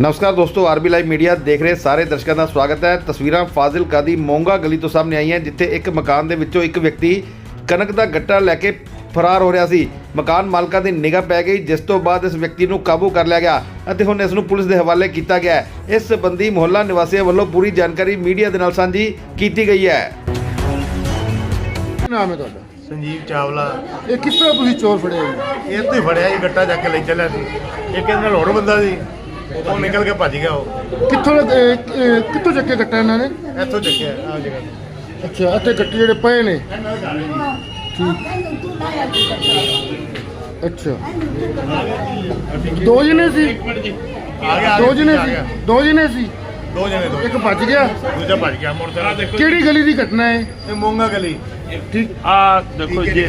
ਨਮਸਕਾਰ ਦੋਸਤੋ RB live media ਦੇਖ ਰਹੇ ਸਾਰੇ ਦਰਸ਼ਕਾਂ ਦਾ ਸਵਾਗਤ ਹੈ। ਤਸਵੀਰਾਂ ਫਾਜ਼ਿਲਕਾ ਦੀ ਮੋਂਗਾ ਗਲੀ ਤੋਂ ਸਾਹਮਣੇ ਆਈਆਂ ਜਿੱਥੇ ਇੱਕ ਮਕਾਨ ਦੇ ਵਿੱਚੋਂ ਇੱਕ ਵਿਅਕਤੀ ਕਣਕ ਦਾ ਗੱਟਾ ਲੈ ਕੇ ਫਰਾਰ ਹੋ ਰਿਹਾ ਸੀ। ਮਕਾਨ ਮਾਲਕਾਂ ਦੀ ਨਿਗਾਹ ਪੈ ਗਈ ਜਿਸ ਤੋਂ ਬਾਅਦ ਇਸ ਵਿਅਕਤੀ ਨੂੰ ਕਾਬੂ ਕਰ ਲਿਆ ਗਿਆ ਅਤੇ ਹੁਣ ਇਸ ਨੂੰ ਪੁਲਿਸ ਦੇ ਹਵਾਲੇ ਕੀਤਾ ਗਿਆ ਹੈ। ਇਸ ਸੰਬੰਧੀ ਮੁਹੱਲਾ ਨਿਵਾਸੀਆਂ ਵੱਲੋਂ ਪੂਰੀ ਜਾਣਕਾਰੀ ਮੀਡੀਆ ਦੇ ਨਾਲ ਸਾਂਝੀ ਕੀਤੀ ਗਈ ਹੈ। ਨਾਮ ਹੈ ਤੁਹਾਡਾ? ਸੰਜੀਵ ਚਾਵਲਾ। ਇਹ ਕਿਸ ਤਰ੍ਹਾਂ ਤੁਸੀਂ ਚੋਰ ਫੜੇ ਹੋ? ਜੀ? ਇਹ ਤੋਂ ਹੀ ਫੜਿਆ ਜੀ ਗੱਟਾ ਚੱਕ ਕੇ ਲੈ ਚੱਲਿਆ ਸੀ। ਇੱਕ ਇਹਦੇ ਨਾਲ ਹੋਰ ਬੰਦਾ ਸੀ। ਉਹ ਨਿਕਲ ਕੇ ਭੱਜ ਗਿਆ ਉਹ। ਕਿੱਥੋਂ ਦਾ- ਕਿੱਥੋਂ ਚੱਕੇ ਗੱਟਾ ਇਹਨਾਂ ਨੇ? ਇੱਥੋਂ ਚੱਕਿਆ ਆ ਜਗ੍ਹਾ ਤੋਂ। ਅੱਛਾ ਅਤੇ ਗੱਟੇ ਜਿਹੜੇ ਪਏ ਨੇ। ਠੀਕ ਅੱਛਾ। ਦੋ ਜਣੇ ਸੀ? ਆ ਗਿਆ ਆ ਦੋ ਗਿਆ, ਜਣੇ ਆ ਸੀ? ਗਿਆ। ਦੋ ਜਣੇ ਸੀ? ਦੋ ਜਣੇ ਦੋ ਇੱਕ ਭੱਜ ਗਿਆ? ਦੂਜਾ ਭੱਜ ਗਿਆ ਮੋਟਰਸਾਈਕਲ ਦੇਖੋ ਕਿਹੜੀ ਗਲੀ ਦੀ ਘਟਨਾ ਹੈ? ਇਹ ਮੋਂਗਾ ਗਲੀ। ਠੀਕ। ਆ ਦੇਖੋ ਜੀ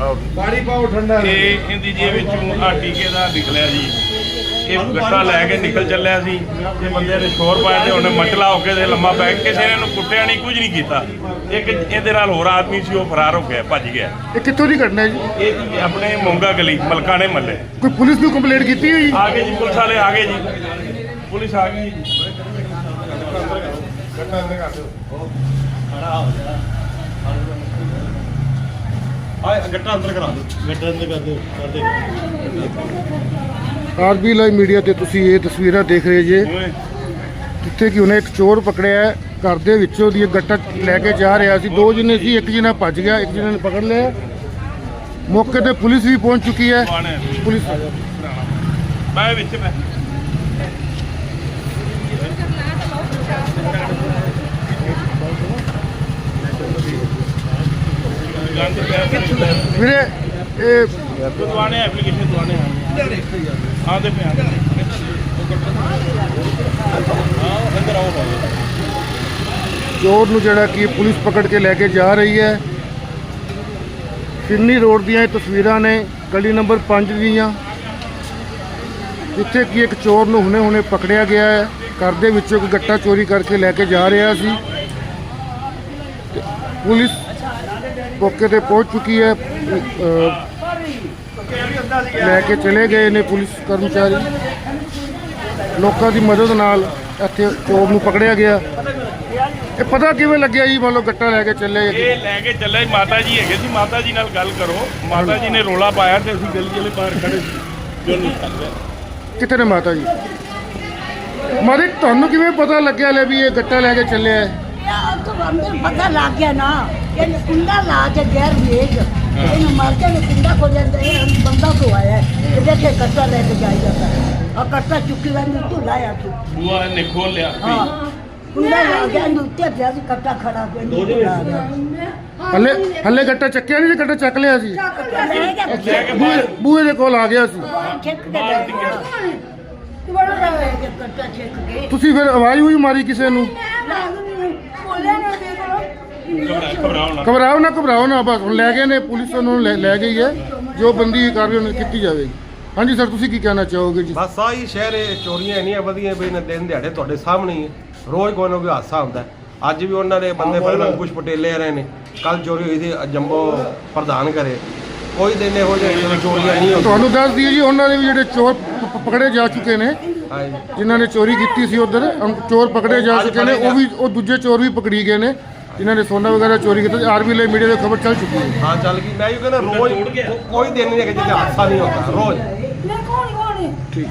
ਆਓ। ਪਾਣੀ ਪਾਓ ਠੰਡਾ। ਇਹ ਇਹਦੀ ਜੇਬ ਵਿੱਚੋਂ ਆ ਟੀਕੇ ਦਾ ਨਿਕਲਿਆ ਜੀ। ਇਹ ਗੱਟਾ ਲੈ ਕੇ ਨਿਕਲ ਚੱਲਿਆ ਸੀ ਇਹ ਬੰਦੇ ਨੇ ਸ਼ੋਰ ਪਾਇਆ ਤੇ ਉਹਨੇ ਮਚਲਾ ਹੋ ਕੇ ਤੇ ਲੰਮਾ ਪੈ ਕੇ ਕਿਸੇ ਨੇ ਇਹਨੂੰ ਕੁੱਟਿਆ ਨਹੀਂ ਕੁਝ ਨਹੀਂ ਕੀਤਾ। ਇੱਕ ਇਹਦੇ ਨਾਲ ਹੋਰ ਆਦਮੀ ਸੀ ਉਹ ਫਰਾਰ ਹੋ ਗਿਆ ਭੱਜ ਗਿਆ। ਇਹ ਕਿੱਥੋਂ ਦੀ ਘਟਨਾ ਹੈ ਜੀ? ਇਹ ਜੀ ਆਪਣੇ ਮੋਂਗਾ ਗਲੀ ਮਲਕਾਣੇ ਮੱਲੇ। ਕੋਈ ਪੁਲਿਸ ਨੂੰ ਕੰਪਲੇਂਟ ਕੀਤੀ ਹੈ ਜੀ ਆ ਗਏ ਜੀ ਪੁਲਿਸ ਵਾਲੇ ਆ ਗਏ ਜੀ। ਪੁਲਿਸ ਆ ਗਈ ਜੀ। ਗੱਟਾ ਅੰਦਰ ਕਰ ਦਿਓ। ਗੱਟਾ ਅੰਦਰ ਕਰਾ ਦਿਓ ਗੱਟਾ ਅੰਦਰ ਕਰ ਦਿਓ। ਕਰ ਦੇ ਆਰਬੀ ਲਾਈਵ ਮੀਡੀਆ ਤੇ ਤੁਸੀਂ ਇਹ ਤਸਵੀਰਾਂ ਦੇਖ ਰਹੇ ਜੇ। ਜਿੱਥੇ ਕਿ ਉਹਨੇ ਇੱਕ ਚੋਰ ਪਕੜਿਆ ਹੈ। ਘਰ ਦੇ ਵਿੱਚੋਂ ਦੀ ਇਹ ਗੱਟਾ ਲੈ ਕੇ ਜਾ ਰਿਹਾ ਸੀ। ਦੋ ਜਣੇ ਸੀ ਇੱਕ ਜਣਾ ਭੱਜ ਗਿਆ ਇੱਕ ਜਣੇ ਨੇ ਪਕੜ ਲਿਆ। ਮੌਕੇ ਤੇ ਪੁਲਿਸ ਵੀ ਪਹੁੰਚ ਚੁੱਕੀ ਹੈ। ਪੁਲਿਸ ਮੈਂ ਵਿੱਚ ਮੈਂ ਵੀਰੇ ਇਹ ਦੁਆਣੇ ਐਪਲੀਕੇਸ਼ਨ ਦੁਆਣੇ ਹਾਂ ਦੇ ਪਿਆ ਚੋਰ ਨੂੰ ਜਿਹੜਾ ਕਿ ਪੁਲਿਸ ਪਕੜ ਕੇ ਲੈ ਕੇ ਜਾ ਰਹੀ ਹੈ। ਫਿਰਨੀ ਰੋਡ ਦੀਆਂ ਇਹ ਤਸਵੀਰਾਂ ਨੇ, ਗਲੀ ਨੰਬਰ 5 ਦੀਆਂ। ਜਿੱਥੇ ਕਿ ਇੱਕ ਚੋਰ ਨੂੰ ਹੁਣੇ-ਹੁਣੇ ਪਕੜਿਆ ਗਿਆ ਹੈ। ਘਰ ਦੇ ਵਿੱਚੋਂ ਇੱਕ ਗੱਟਾ ਚੋਰੀ ਕਰਕੇ ਲੈ ਕੇ ਜਾ ਰਿਹਾ ਸੀ। ਪੁਲਿਸ ਮੌਕੇ ਤੇ ਪਹੁੰਚ ਚੁੱਕੀ ਹੈ। ਲੈ ਕੇ ਚਲੇ ਗਏ ਨੇ ਪੁਲਿਸ ਕਰਮਚਾਰੀ। ਲੋਕਾਂ ਦੀ ਮਦਦ ਨਾਲ ਇੱਥੇ ਚੋਰ ਨੂੰ ਪਕੜਿਆ ਗਿਆ। ਇਹ ਪਤਾ ਕਿਵੇਂ ਲੱਗਿਆ ਜੀ? ਮੰਨ ਲਓ ਗੱਟਾ ਲੈ ਕੇ ਚੱਲੇ ਇਹ ਲੈ ਕੇ ਚੱਲੇ ਮਾਤਾ ਜੀ ਹੈਗੇ ਸੀ। ਮਾਤਾ ਜੀ ਨਾਲ ਗੱਲ ਕਰੋ। ਮਾਤਾ ਜੀ ਨੇ ਰੋਲਾ ਪਾਇਆ ਤੇ ਅਸੀਂ ਗਲੀ ਵਾਲੇ ਬਾਹਰ ਖੜੇ ਸੀ। ਜੋ ਨਹੀਂ ਸਕਦੇ ਕਿੱਥੇ ਨੇ ਮਾਤਾ ਜੀ? ਮਾਰੇ ਤੁਹਾਨੂੰ ਕਿਵੇਂ ਪਤਾ ਲੱਗਿਆ ਲੈ ਵੀ ਇਹ ਗੱਟਾ ਲੈ ਕੇ ਚੱਲਿਆ ਹੈ ਯਾਰ ਤੋਂ ਅੰਦਰ ਪਤਾ ਲੱਗ ਗਿਆ ਨਾ। ਇਹ ਕੁੰਡਾ ਲਾ ਕੇ ਗੈਰ ਵੇਚ ਮਾਰ ਕੇ ਨੇ ਕੁੰਡਾ ਖੋ ਜਾਂਦਾ ਹੈ ਬੰਦਾ ਕੋ ਆਇਆ ਹੈ। ਇਹ ਦੇਖੇ ਕੱਟਾ ਲੈ ਕੇ ਜਾਈ ਜਾਂਦਾ ਹੈ ਆ ਕੱਟਾ ਚੁੱਕੀ ਲੈਂਦੀ ਤੂੰ ਲਾਇਆ ਤੂੰ ਬੂਆ ਨੇ ਖੋਲ ਲਿਆ ਹਾਂ ਕੁੰਡਾ ਲਾ ਗਿਆ ਉੱਤੇ ਪਿਆ ਸੀ ਕੱਟਾ ਖੜਾ ਕੇ ਦੋ ਹੱਲੇ ਹੱਲੇ ਗੱਟਾ ਚੱਕਿਆ ਨਹੀਂ ਗੱਟਾ ਚੱਕ ਲਿਆ ਸੀ ਗਿਆ ਬੂਹੇ ਦੇ ਕੋਲ ਆ ਗਿਆ ਸੀ ਗਿਆ ਤੁਸੀਂ ਫਿਰ ਆਵਾਜ਼ ਹੋਈ ਮਾਰੀ ਕਿਸੇ ਨੂੰ ਬੋਲੇ ਨਾ ਦੇਖ ਲੋ ਘਬਰਾਓ ਨਾ ਘਬਰਾਓ ਨਾ ਘਬਰਾਓ ਨਾ ਬਸ ਹੁਣ ਲੈ ਗਏ ਨੇ ਪੁਲਿਸ ਉਹਨੂੰ ਲੈ ਲੈ ਗਈ ਹੈ। ਜੋ ਬੰਦੀ ਕਾਰਵਾਈ ਉਹਨੇ ਕੀਤੀ ਜਾਵੇਗੀ। ਹਾਂਜੀ ਸਰ ਤੁਸੀਂ ਕੀ ਕਹਿਣਾ ਚਾਹੋਗੇ ਜੀ? ਬਸ ਆਹੀ ਸ਼ਹਿਰ ਇਹ ਚੋਰੀਆਂ ਇੰਨੀਆਂ ਵਧੀਆਂ ਵੀ ਨੇ ਦਿਨ ਦਿਹਾੜੇ ਤੁਹਾਡੇ ਸਾਹਮਣੇ ਹੀ ਹੈ। ਰੋਜ਼ ਕੋਈ ਨਾ ਕੋਈ ਹਾਦਸਾ ਹੁੰਦਾ ਹੈ। ਅੱਜ ਵੀ ਉਹਨਾਂ ਦੇ ਬੰਦੇ ਫੜਨ ਅੰਕੁਸ਼ ਪਟੇਲੇ ਰਹੇ ਨੇ। ਕੱਲ ਚੋਰੀ ਹੋਈ ਸੀ ਜੰਬੋ ਪ੍ਰਧਾਨ ਕਰੇ ਕੋਈ ਦਿਨ ਇਹੋ ਜਿਹੇ ਚੋਰੀਆਂ ਨਹੀਂ ਹੁੰਦੀਆਂ। ਤੁਹਾਨੂੰ ਦੱਸ ਦਈਏ ਜੀ ਉਹਨਾਂ ਦੇ ਵੀ ਜਿਹੜੇ ਚੋਰ ਪ- ਪ- ਪਕੜੇ ਜਾ ਚੁੱਕੇ ਨੇ। ਹਾਂਜੀ। ਜਿਨ੍ਹਾਂ ਨੇ ਚੋਰੀ ਕੀਤੀ ਸੀ ਉਧਰ ਚੋਰ ਪਕੜੇ ਜਾ ਚੁੱਕੇ ਨੇ ਉਹ ਵੀ ਉਹ ਦੂਜੇ ਚੋਰ ਵੀ ਪਕੜੀ ਗਏ ਨੇ। ਜਿਨ੍ਹਾਂ ਨੇ ਸੋਨਾ ਵਗੈਰਾ ਚੋਰੀ ਕੀਤਾ ਆਰਬੀ ਲਈ ਮੀਡੀਆ ਤੇ ਖਬਰ ਚੱਲ ਚੁੱਕੀ ਹੈ। ਹਾਂ ਚੱਲ ਗਈ। ਮੈਂ ਇਹ ਕਹਿੰਦਾ ਰੋਜ਼ ਕੋਈ ਦਿਨ ਨਹੀਂ ਹੈ ਕਿ ਜਿੱਥੇ ਹਾਦਸਾ ਨਹੀਂ ਹੁੰਦਾ ਰੋਜ਼। ਮੈਂ ਕੌਣ ਕੌਣ ਠੀਕ।